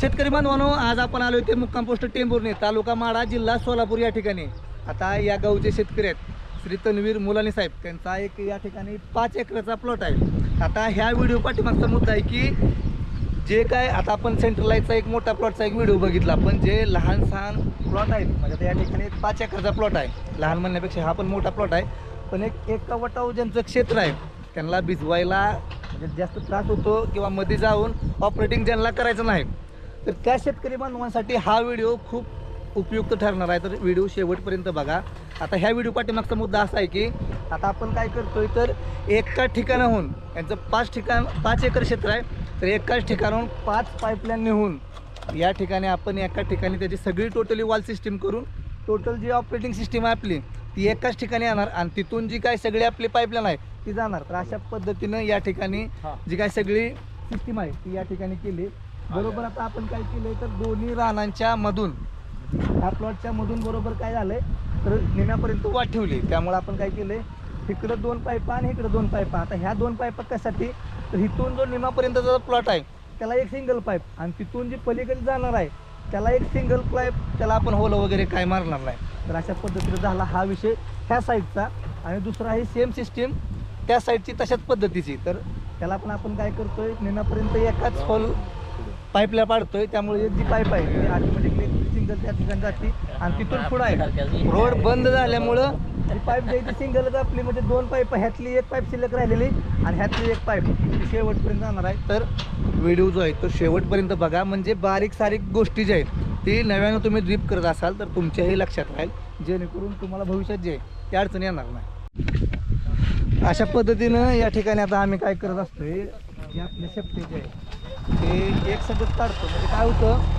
शेतकरी बांधवानो आज आपण आलो ते मुक्काम पोस्ट टेंभुर्णी तालुका माडा जिल्हा सोलापूर या ठिकाणी. आता या गावचे शेतकरी आहेत. श्री तन्वीर मुलानी साहेब त्यांचा एक या ठिकाणी पाच एकराचा प्लॉट आहे. आता ह्या व्हिडिओ पाठीमागचा मुद्दा आहे की जे काय आता आपण सेंट्रलाईजचा एक मोठा प्लॉटचा एक व्हिडिओ बघितला पण जे लहान सहान प्लॉट आहेत म्हणजे आता या ठिकाणी एक पाच एकरचा प्लॉट आहे. लहान म्हणण्यापेक्षा हा पण मोठा प्लॉट आहे. पण एक एकावटाव ज्यांचं क्षेत्र आहे त्यांना भिजवायला म्हणजे जास्त त्रास होतो किंवा मध्ये जाऊन ऑपरेटिंग ज्यांना करायचं नाही. तर त्या शेतकरी बांधवांसाठी हा व्हिडिओ खूप उपयुक्त ठरणार आहे. तर व्हिडिओ शेवटपर्यंत बघा. आता ह्या व्हिडिओ पाठीमागचा मुद्दा असा आहे की आता आपण काय करतोय तर एका ठिकाणाहून यांचं पाच ठिकाण पाच एकर क्षेत्र आहे. तर एकाच ठिकाणाहून पाच पाईपलाईन नेऊन या ठिकाणी आपण एका ठिकाणी त्याची सगळी टोटली वॉल सिस्टीम करून टोटल जी ऑपरेटिंग सिस्टीम आहे आपली ती एकाच ठिकाणी येणार आणि तिथून जी काय सगळी आपली पाईपलाईन आहे ती जाणार. तर अशा पद्धतीनं या ठिकाणी जी काय सगळी सिस्टीम आहे ती या ठिकाणी केली. बरोबर आता आपण काय केलंय तर दोन्ही रानांच्या मधून ह्या प्लॉटच्या मधून बरोबर काय झालंय? तर निम्यापर्यंत वाट ठेवली. त्यामुळे आपण काय केलंय? इकडं दोन पायपा आणि इकडं दोन पायपा. आता ह्या दोन पायपा कशासाठी? तर इथून जो निमापर्यंतचा जो प्लॉट आहे त्याला एक सिंगल पाईप आणि तिथून जी पलीकडे जाणार आहे त्याला एक सिंगल पाईप त्याला आपण होलं वगैरे काय मारणार नाही. तर अशा पद्धतीने झाला हा विषय ह्या साईडचा आणि दुसरा आहे सेम सिस्टीम त्या साईडची तशाच पद्धतीची. तर त्याला पण आपण काय करतोय? निनापर्यंत एकाच होल पाईपला पाडतोय त्यामुळे एक जी पाईप आहे ती ऑटोमॅटिकली सिंगल त्या ठिकाणी जाते आणि तिथून पुढं आहे. रोड बंद झाल्यामुळं ती पाईप द्यायची सिंगलच आपली म्हणजे दोन पाईप ह्यातली एक पाईप शिल्लक राहिलेली आणि ह्यातली एक पाईप. शेवटपर्यंत जाणार आहे. तर व्हिडिओ जो आहे तो शेवटपर्यंत बघा. म्हणजे बारीक सारीक गोष्टी ज्या आहेत ती नव्यानं तुम्ही ड्रीप करत असाल तर तुमच्याही लक्षात राहील. जेणेकरून तुम्हाला भविष्यात जे आहे ते अडचण येणार नाही. अशा पद्धतीनं या ठिकाणी आता आम्ही काय करत असतोय की आपले शेपटे आहे ते एक सगळं काढतो. म्हणजे काय होतं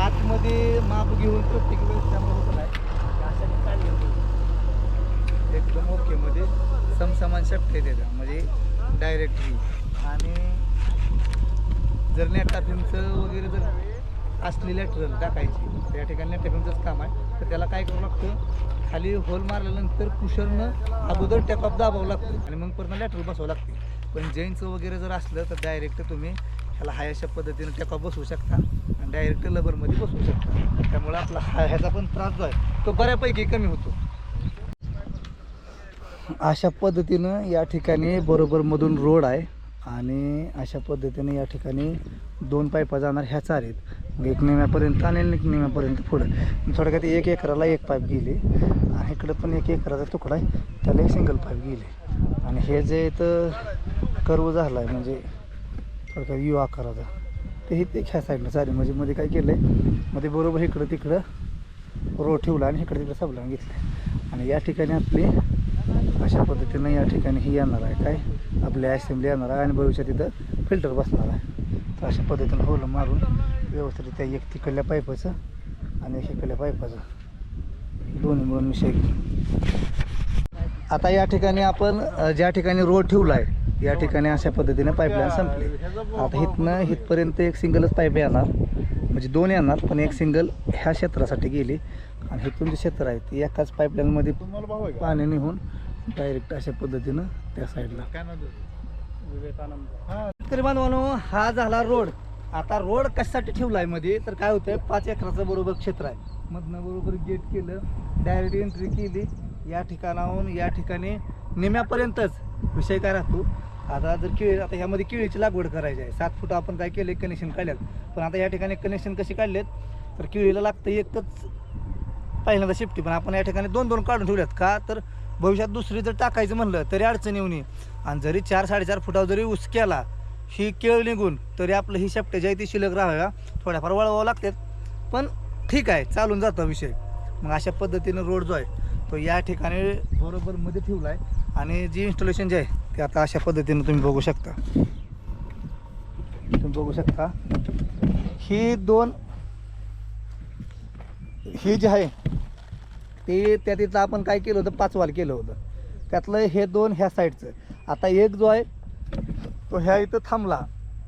आतमध्ये माप घेऊन प्रत्येक वेळेस त्यामुळे होतं नाही. एकदम ओके मध्ये समसमान शेपटे देतात म्हणजे डायरेक्टली आणि जर नेटाफिमचं वगैरे जर असली लॅटरल टाकायची त्या ठिकाणी नेटाफिमचंच काम आहे. तर त्याला काय करावं लागतं खाली होल मारल्यानंतर कुशरनं अगोदर टॅकअप दाबावं लागतं. आणि मग परत लॅटरल बसावं लागते. पण जैनचं वगैरे जर असलं तर डायरेक्ट तुम्ही ह्याला हाय अशा पद्धतीनं टेका बसवू शकता आणि डायरेक्ट लबरमध्ये बसवू शकता. त्यामुळे आपला ह्याचा पण त्रास जो आहे तो बऱ्यापैकी कमी होतो. अशा पद्धतीनं या ठिकाणी बरोबर मधून रोड आहे आणि अशा पद्धतीने या ठिकाणी दोन पाईपा जाणार ह्या चारीत. एक निम्यापर्यंत आणि एक निम्यापर्यंत पुढं. थोडक्यात एक एकराला एक पाईप गेली आणि इकडं पण एक एकराचा तुकडा आहे. त्याला एक सिंगल पाईप गेली. आणि हे जे तर कर्व झाला आहे म्हणजे थोडक्यात यू आकाराचा. ते हे ते ह्या साईडला चालेल म्हणजे मध्ये काय केलं आहे मध्ये बरोबर इकडं तिकडं रोड ठेवला आणि इकडं तिकडं सबलान घेतलं. आणि या ठिकाणी आपली अशा पद्धतीनं या ठिकाणी ही येणार आहे. काय? आपली असेंब्ली येणार आहे आणि भविष्यात तिथं फिल्टर बसणार आहे. तर अशा पद्धतीनं होलं मारून व्यवस्थित त्या एक तिकडल्या पाईपाचं आणि एक इकडल्या पाईपाचं दोन्ही मिळून विषय आता या ठिकाणी आपण ज्या ठिकाणी रोड ठेवला आहे या ठिकाणी अशा पद्धतीने पाईपलाईन संपली. आता इथनं इथपर्यंत एक सिंगलच पाईप येणार. म्हणजे दोन येणार पण एक सिंगल ह्या क्षेत्रासाठी गेली. आणि इथून जे क्षेत्र आहे ते एकाच पाईपलाईनमध्ये पाणी निघून डायरेक्ट अशा पद्धतीनं त्या साईडला शेतकरी बांधवानो हा झाला रोड आता रोड कशासाठी ठेवला आहे मध्ये तर काय होतंय पाच एकराचं बरोबर क्षेत्र आहे. मधनं बरोबर गेट केलं डायरेक्ट एंट्री केली. या ठिकाणाहून या ठिकाणी निम्यापर्यंतच. विषय काय राहतो? आता जर केळी आता ह्यामध्ये केळीची लागवड करायची आहे. सात फूट आपण काय केले कनेक्शन काढल्यात. पण आता या ठिकाणी कनेक्शन कसे काढलेत? तर केळीला लागतं एकच पहिल्यांदा शिफ्टी पण आपण या ठिकाणी दोन दोन काढून ठेवल्यात का? तर भविष्यात दुसरी जर टाकायचं म्हणलं तरी अडचण येऊ नये आणि जरी चार साडेचार फुटावर जरी ऊस केला ही केळ निघून तरी आपलं ही शेपट्या जी आहे ती शिल्लक राहाव्या थोड्याफार वळवावं लागतात. पण ठीक आहे चालून जातो विषय. मग अशा पद्धतीनं रोड जो आहे तो या ठिकाणी बरोबर मध्ये ठेवला आहे आणि जी इन्स्टॉलेशन जे आहे ते आता अशा पद्धतीनं तुम्ही बघू शकता. तुम्ही बघू शकता. ही दोन ही जी आहे ते त्या तिथं आपण काय केलं होतं? पाच वाल केलं होतं. त्यातलं हे दोन ह्या साईडचं आता एक जो आहे तो ह्या इथं थांबला.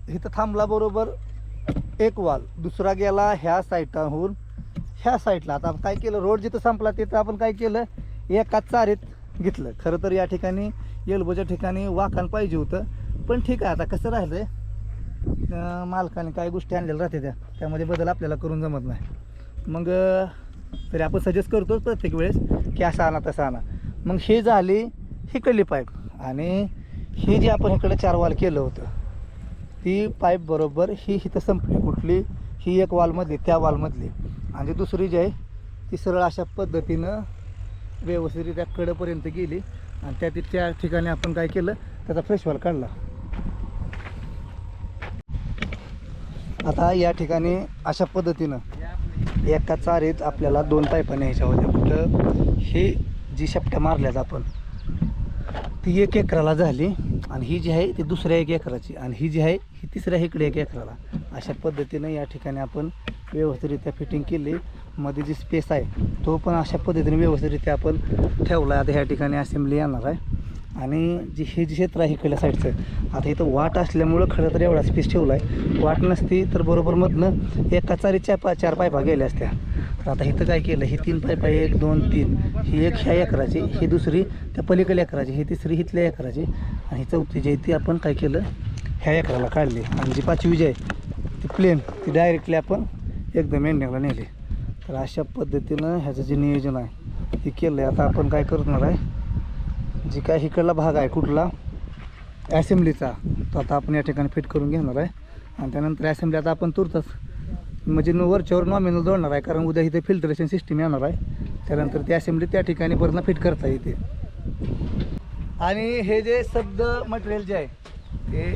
इथं थांबला बरोबर एक वाल. दुसरा गेला ह्या साईडहून ह्या साईडला. आता काय केलं? रोड जिथं संपला तिथं आपण काय केलं? एकाच चारीत घेतलं. खरं तर या ठिकाणी येलबोच्या ठिकाणी वाखाण पाहिजे होतं. पण ठीक आहे आता कसं राहिलं आहे मालकाने काही गोष्टी आणलेल्या राहते त्या. त्यामध्ये बदल आपल्याला करून जमत नाही. मग तरी आपण सजेस्ट करतोच प्रत्येक वेळेस की असं आणा तसं आणा. मग हे झाली हिकडली पाईप. आणि ही जी आपण इकडे चार वाल केलं होतं ती पाईप बरोबर ही इथं संपली. कुठली? ही एक वालमधली त्या वालमधली आणि दुसरी जी आहे ती सरळ अशा पद्धतीनं व्यवस्थितरित्या कडपर्यंत गेली. आणि त्या त्या ठिकाणी आपण काय केलं त्याचा फ्रेशवाल काढला. आता या ठिकाणी अशा पद्धतीनं एका चारीत आपल्याला दोन पाईपा न्यायच्या होत्या. कुठं? ही जी शेपट्या मारल्यात आपण ती एक एकराला झाली आणि ही जी आहे ती दुसऱ्या एक एकराची. आणि ही जी आहे ही तिसऱ्या इकडे एक एकराला. अशा पद्धतीनं या ठिकाणी आपण व्यवस्थितरित्या फिटिंग केली. मध्ये जी स्पेस आहे तो पण अशा पद्धतीने व्यवस्थितरित्या आपण ठेवला आता ह्या ठिकाणी असेंब्ली येणार आहे. आणि जी हे जे क्षेत्र आहे इकडल्या साईडचं आता इथं वाट असल्यामुळं खरं तर एवढा स्पेस ठेवला आहे वाट नसती तर बरोबर मधनं एका चारीच्या पा चार पायपा गेल्या असत्या. तर आता इथं काय केलं ही तीन पायपा एक दोन तीन. ही एक ह्या एकराची ही दुसरी त्या पलीकडल्या एकराची ही तिसरी हिथल्या एकराची. आणि ही चौथी जी आहे ती आपण काय केलं ह्या एकराला काढली. आणि जी पाचवी जी आहे प्लेन ती डायरेक्टली आपण एकदम एंडिंगला नेली. तर अशा पद्धतीनं ह्याचं जे नियोजन आहे ते केलं आहे आता आपण काय करणार आहे जी काय इकडला भाग आहे कुठला ॲसेंब्लीचा तो आता आपण या ठिकाणी फिट करून घेणार आहे. आणि त्यानंतर ॲसेंब्ली आता आपण तुरतच म्हणजे न वरच्यावर नॉमिनल जोडणार आहे कारण उद्या इथे फिल्टरेशन सिस्टीम येणार आहे. त्यानंतर ती असेंब्ली त्या ठिकाणी परत फिट करता येते. आणि हे जे शब्द मटेरियल जे आहे ते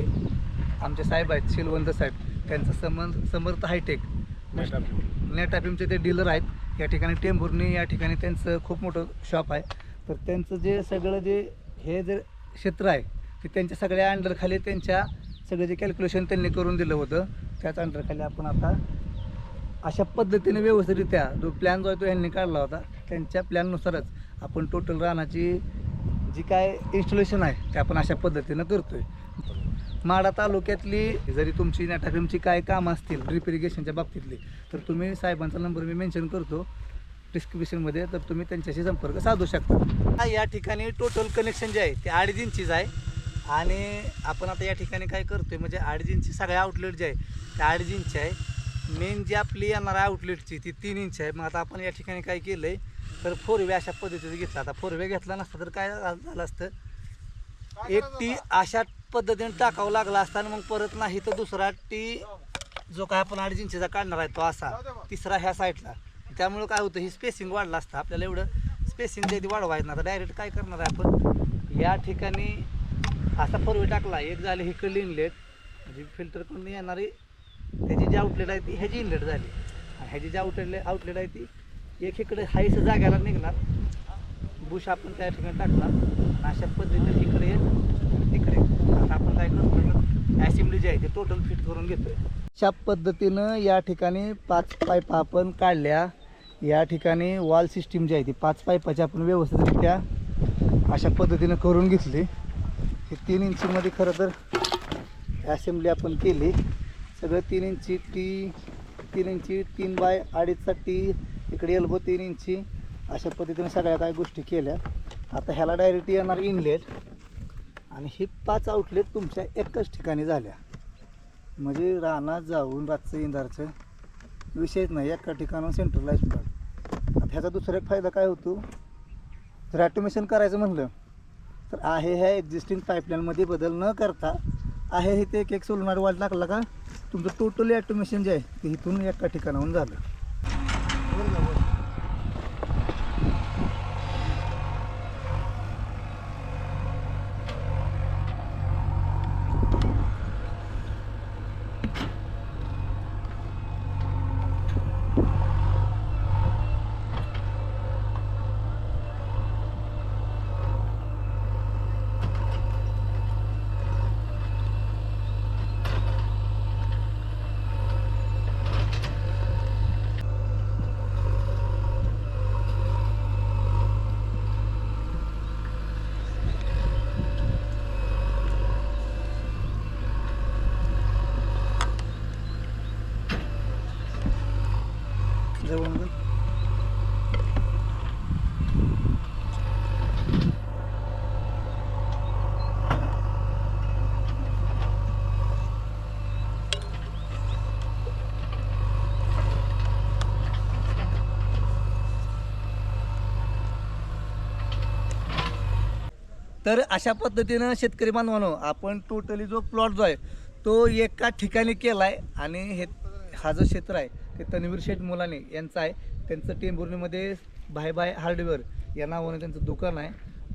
आमचे साहेब आहेत शिलवंत साहेब. त्यांचं समर्थ समर्थ हायटेक नेटाफिमचे ते डीलर आहेत. या ठिकाणी टेंभुर्णी या ठिकाणी त्यांचं खूप मोठं शॉप आहे. तर त्यांचं जे सगळं जे हे जे क्षेत्र आहे ते त्यांच्या सगळ्या अंडरखाली त्यांच्या सगळं जे कॅल्क्युलेशन त्यांनी करून दिलं होतं त्याच अंडरखाली आपण आता अशा पद्धतीने व्यवस्थितरित्या जो प्लॅन जो आहे तो यांनी काढला होता त्यांच्या प्लॅननुसारच आपण टोटल रानाची जी काय इन्स्टॉलेशन आहे ते आपण अशा पद्धतीनं करतोय. माडा तालुक्यातली जरी तुमची नॅटाफिमची काय कामं असतील ड्रिप इरिगेशनच्या बाबतीतली तर तुम्ही साहेबांचा नंबर मी मेन्शन करतो. डिस्क्रिप्शनमध्ये तर तुम्ही त्यांच्याशी संपर्क साधू शकता. या ठिकाणी टोटल कनेक्शन जे आहे ते अडीच इंचीच आहे. आणि आपण आता या ठिकाणी काय करतोय म्हणजे अडीच इंची सगळ्या आउटलेट जे आहे ते अडीच इंची आहे. मेन जी आपली येणार आहे आउटलेटची ती तीन इंच आहे. मग आता आपण या ठिकाणी काय केलं आहे तर फोरवे अशा पद्धतीचं घेतला. आता फोरवे घेतला नसता तर काय झालं असतं? एक टी अशा पद्धतीने टाकावं लागला असता आणि मग परत नाही तर दुसरा टी जो काय आपण अडीच इंचीचा काढणार आहे तो असा. तिसरा ह्या साईडला त्यामुळं काय होतं ही स्पेसिंग वाढलं असतं. आपल्याला एवढं स्पेसिंग जे वाढवायचं ना तर डायरेक्ट काय करणार आहे आपण? या ठिकाणी असा फोरवे टाकला. एक झाले हिकडली इनलेट म्हणजे फिल्टरकडून येणारी त्याची जी आउटलेट आहे ती ह्याची इनलेट झाली. आणि ह्याची जी आउटले आउटलेट आहे ती एक इकडे हायस जाग्याला निघणार. बुश आपण त्या ठिकाणी टाकणार. अशा पद्धतीने इकडे तिकडे आता आपण काय करतो ॲसेंब्ली जी आहे ती टोटल फिट करून घेतोय. अशा पद्धतीनं या ठिकाणी पाच पाईप आपण काढल्या. या ठिकाणी वॉल सिस्टीम जी आहे ती पाच पाईपाची आपण व्यवस्थितरित्या अशा पद्धतीनं करून घेतली. हे तीन इंचीमध्ये खरं तर ॲसेंब्ली आपण केली. सगळं तीन इंची टी तीन इंची तीन बाय अडीचचा टी इकडे एल्बो तीन इंची. अशा पद्धतीने सगळ्या काही गोष्टी केल्या. आता ह्याला डायरेक्ट येणार इनलेट आणि ही पाच आउटलेट तुमच्या एकच ठिकाणी झाल्या. म्हणजे रानात जाऊन रातचं इंधारचं विषयच नाही. एका ठिकाणाहून सेंट्रलाइज प्लॉट आता ह्याचा दुसरा एक फायदा काय होतो? जर ॲटोमेशन करायचं म्हणलं तर आहे ह्या एक्झिस्टिंग पाईपलाईनमध्ये बदल न करता आहे हे ते एक एक सोलणार वाल टाकला का? तुमचं टोटली ॲटोमेशन जे आहे ते इथून एका ठिकाणाहून झालं. तर अशा पद्धतीनं शेतकरी बांधवानो आपण टोटली जो प्लॉट जो आहे तो एका ठिकाणी केला आहे आणि हे हा जो क्षेत्र आहे ते तन्वीर शेठ मुलाने यांचं आहे. त्यांचं टेंभुर्णीमध्ये बाय बाय हार्डवेअर या नावाने त्यांचं दुकान आहे.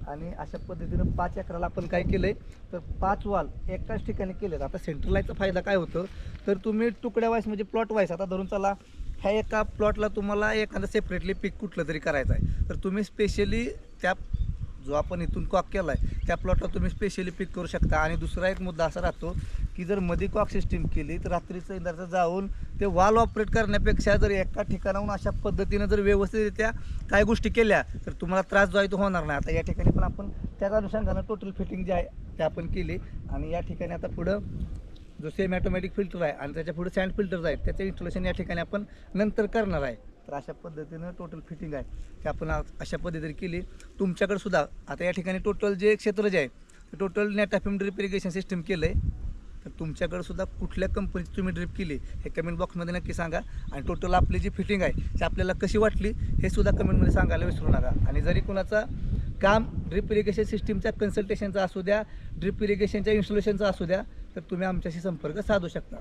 आणि अशा पद्धतीनं पाच एकराला आपण काय केलं आहे तर पाच वाल एकाच ठिकाणी केलेत. आता सेंट्रलाईजचा फायदा काय होतं? तर तुम्ही तुकड्या वाईस म्हणजे प्लॉट वाईस आता धरून चला. ह्या एका प्लॉटला तुम्हाला एखादं सेपरेटली पीक कुठलं तरी करायचं आहे. तर तुम्ही स्पेशली त्या जो आपण इथून कॉक केला आहे त्या प्लॉटला तुम्ही स्पेशली पिक करू शकता. आणि दुसरा एक मुद्दा असा राहतो की जर मध्ये कॉक सिस्टीम केली तर रात्रीचं इंदाचं जाऊन ते वाल ऑपरेट करण्यापेक्षा जर एका ठिकाणाहून अशा पद्धतीनं जर व्यवस्थितरित्या काही गोष्टी केल्या तर तुम्हाला त्रास जो आहे तो होणार नाही. आता या ठिकाणी पण आपण त्याच अनुषंगानं टोटल फिटिंग जे आहे ते आपण केली. आणि या ठिकाणी आता पुढं जो सेम ॲटोमॅटिक फिल्टर आहे आणि त्याच्या पुढे सँड फिल्टर्स आहेत त्याचं इन्स्टॉलेशन या ठिकाणी आपण नंतर करणार आहे. तर अशा पद्धतीनं टोटल फिटिंग आहे. ते आपण अशा पद्धतीने केली तुमच्याकडे सुद्धा आता या ठिकाणी टोटल जे क्षेत्र जे आहे ते total Netafim drip irrigation system केलं आहे तर तुमच्याकडे सुद्धा कुठल्या कंपनीची तुम्ही ड्रिप केली हे कमेंट बॉक्समध्ये नक्की सांगा. आणि टोटल आपली जी फिटिंग आहे ती आपल्याला कशी वाटली हे सुद्धा कमेंटमध्ये सांगायला विसरू नका. आणि जरी कुणाचा काम ड्रिप इरिगेशन सिस्टीमच्या कन्सल्टेशनचा असू द्या ड्रिप इरिगेशनच्या इन्स्टॉलेशनचा असू द्या तर तुम्ही आमच्याशी संपर्क साधू शकता.